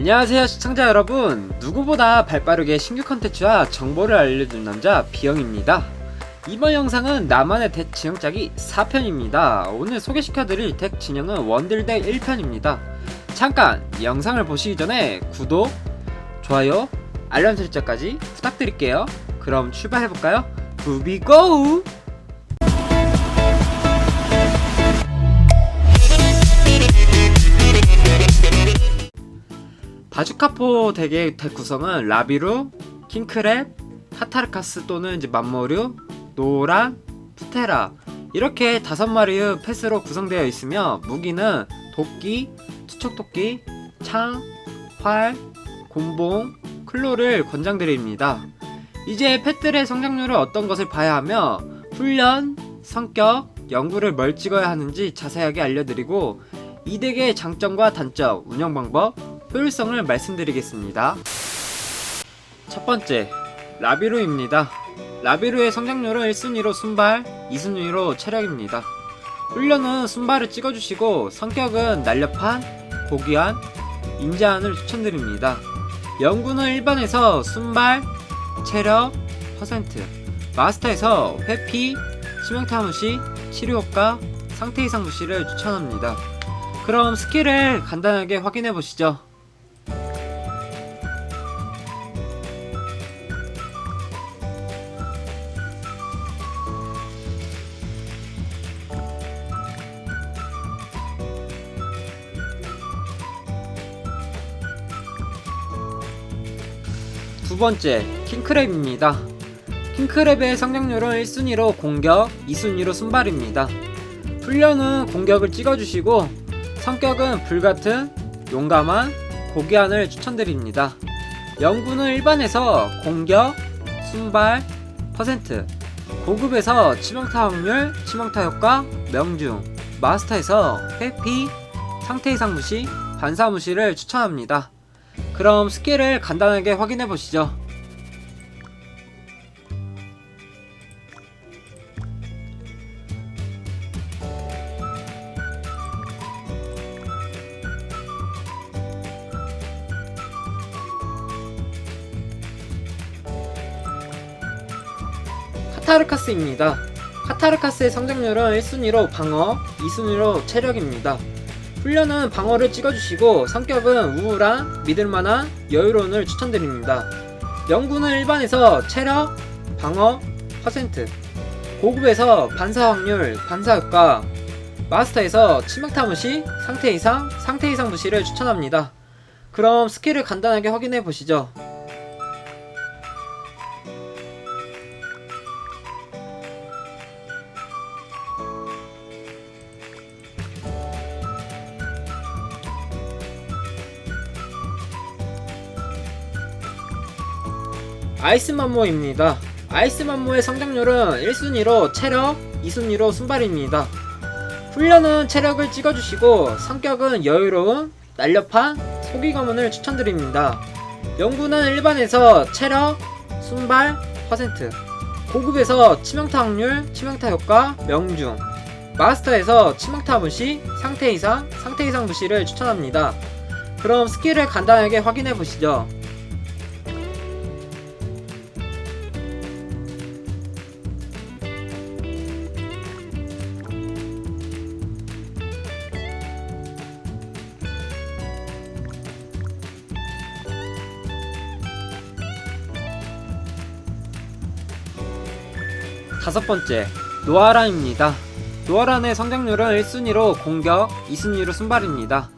안녕하세요 시청자 여러분. 누구보다 발빠르게 신규 컨텐츠와 정보를 알려주는 남자 비영입니다. 이번 영상은 나만의 덱 진영짜기 4편입니다. 오늘 소개시켜드릴 덱 진영은 원딜덱 1편입니다. 잠깐 영상을 보시기 전에 구독, 좋아요, 알람 설정까지 부탁드릴게요. 그럼 출발해볼까요? 부비고! 바주카포 덱의 덱 구성은 라비루, 킹크랩, 카타르카스 또는 이제 맘모류, 노란, 푸테라 이렇게 다섯 마리의 패스로 구성되어 있으며 무기는 도끼, 투척도끼, 창, 활, 곤봉, 클로를 권장드립니다. 이제 펫들의 성장률을 어떤 것을 봐야 하며 훈련, 성격, 연구를 뭘 찍어야 하는지 자세하게 알려드리고 이 덱의 장점과 단점, 운영 방법, 효율성을 말씀드리겠습니다. 첫 번째, 라비루입니다. 라비루의 성장률은 1순위로 순발, 2순위로 체력입니다. 훈련은 순발을 찍어주시고 성격은 날렵한, 고귀한, 인자한을 추천드립니다. 연구는 일반에서 순발, 체력, 퍼센트, 마스터에서 회피, 치명타 무시, 치료효과, 상태 이상 무시를 추천합니다. 그럼 스킬을 간단하게 확인해 보시죠. 두 번째, 킹크랩입니다. 킹크랩의 성장률은 1순위로 공격, 2순위로 순발입니다. 훈련은 공격을 찍어주시고 성격은 불같은, 용감한, 고귀한을 추천드립니다. 연구는 일반에서 공격, 순발, 퍼센트, 고급에서 치명타 확률, 치명타 효과, 명중, 마스터에서 회피, 상태 이상 무시, 반사 무시를 추천합니다. 그럼 스킬을 간단하게 확인해 보시죠. 카타르카스입니다. 카타르카스의 성장률은 1순위로 방어, 2순위로 체력입니다. 훈련은 방어를 찍어주시고 성격은 우울한, 믿을만한, 여유로운을 추천드립니다. 연구는 일반에서 체력, 방어, 퍼센트, 고급에서 반사 확률, 반사 효과, 마스터에서 치명타 무시, 상태 이상, 상태 이상 무시를 추천합니다. 그럼 스킬을 간단하게 확인해 보시죠. 아이스 만모입니다. 아이스 만모의 성장률은 1순위로 체력, 2순위로 순발입니다. 훈련은 체력을 찍어주시고 성격은 여유로운, 날렵한, 가문을 추천드립니다. 연구는 일반에서 체력, 순발, 퍼센트, 고급에서 치명타 확률, 치명타 효과, 명중, 마스터에서 치명타 무시, 상태 이상, 상태 이상 무시를 추천합니다. 그럼 스킬을 간단하게 확인해 보시죠. 다섯 번째, 노아란입니다. 노아란의 성장률은 1순위로 공격, 2순위로 순발입니다.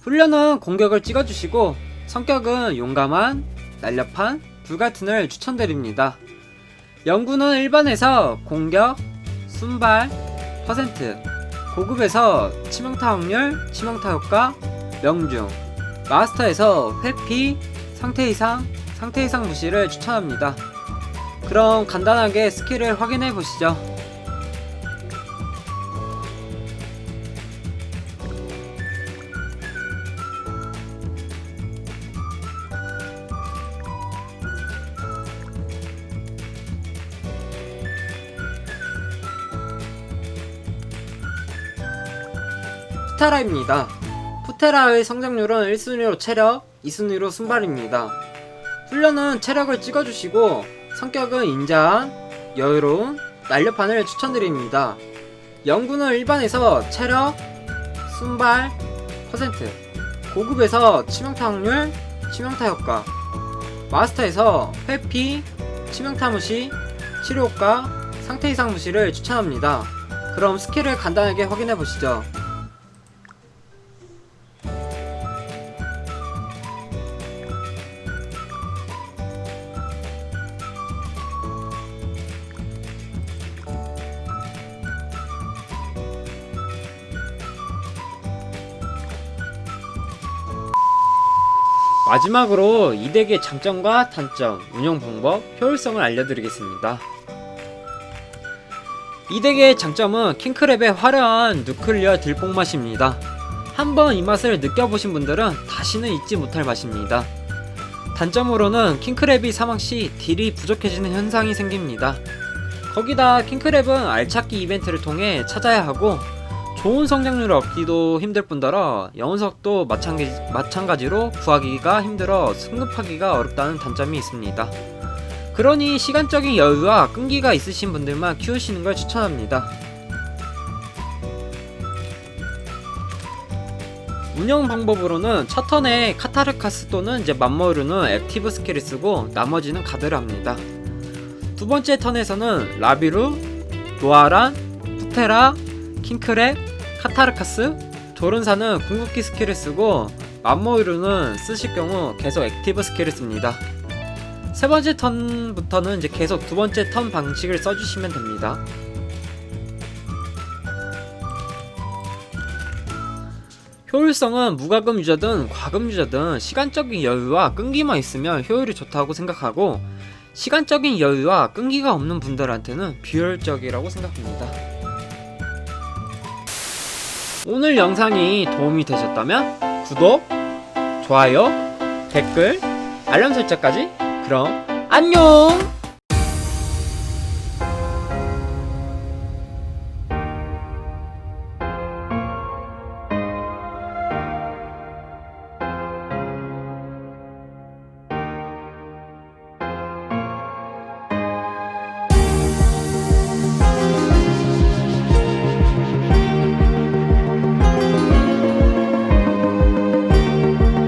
훈련은 공격을 찍어주시고 성격은 용감한, 날렵한, 불같은을 추천드립니다. 연구는 일반에서 공격, 순발, 퍼센트, 고급에서 치명타 확률, 치명타 효과, 명중, 마스터에서 회피, 상태 이상, 상태 이상 무시를 추천합니다. 그럼 간단하게 스킬을 확인해 보시죠. 푸테라입니다. 푸테라의 성장률은 1순위로 체력, 2순위로 순발입니다. 훈련은 체력을 찍어주시고 성격은 인자한, 여유로운, 날렵한을 추천드립니다. 연구는 일반에서 체력, 순발, 퍼센트, 고급에서 치명타 확률, 치명타 효과, 마스터에서 회피, 치명타 무시, 치료 효과, 상태 이상 무시를 추천합니다. 그럼 스킬을 간단하게 확인해 보시죠. 마지막으로 이 덱의 장점과 단점, 운영 방법, 효율성을 알려드리겠습니다. 이 덱의 장점은 킹크랩의 화려한 누클리어 딜뽕 맛입니다. 한번 이 맛을 느껴보신 분들은 다시는 잊지 못할 맛입니다. 단점으로는 킹크랩이 사망 시 딜이 부족해지는 현상이 생깁니다. 거기다 킹크랩은 알찾기 이벤트를 통해 찾아야 하고 좋은 성장률을 얻기도 힘들 뿐더러 영혼석도 마찬가지, 마찬가지로 구하기가 힘들어 승급하기가 어렵다는 단점이 있습니다. 그러니 시간적인 여유와 끈기가 있으신 분들만 키우시는 걸 추천합니다. 운영 방법으로는 첫 턴에 카타르카스 또는 이제 맘머르는 액티브 스킬을 쓰고 나머지는 가드를 합니다. 두 번째 턴에서는 라비루, 노아란, 푸테라, 킹크랩, 카타르카스, 조른사는 궁극기 스킬을 쓰고 맘모이루는 쓰실 경우 계속 액티브 스킬을 씁니다. 세 번째 턴부터는 이제 계속 두 번째 턴 방식을 써주시면 됩니다. 효율성은 무과금 유저든 과금 유저든 시간적인 여유와 끈기만 있으면 효율이 좋다고 생각하고 시간적인 여유와 끈기가 없는 분들한테는 비효율적이라고 생각합니다. 오늘 영상이 도움이 되셨다면 구독, 좋아요, 댓글, 알람 설정까지 그럼 안녕!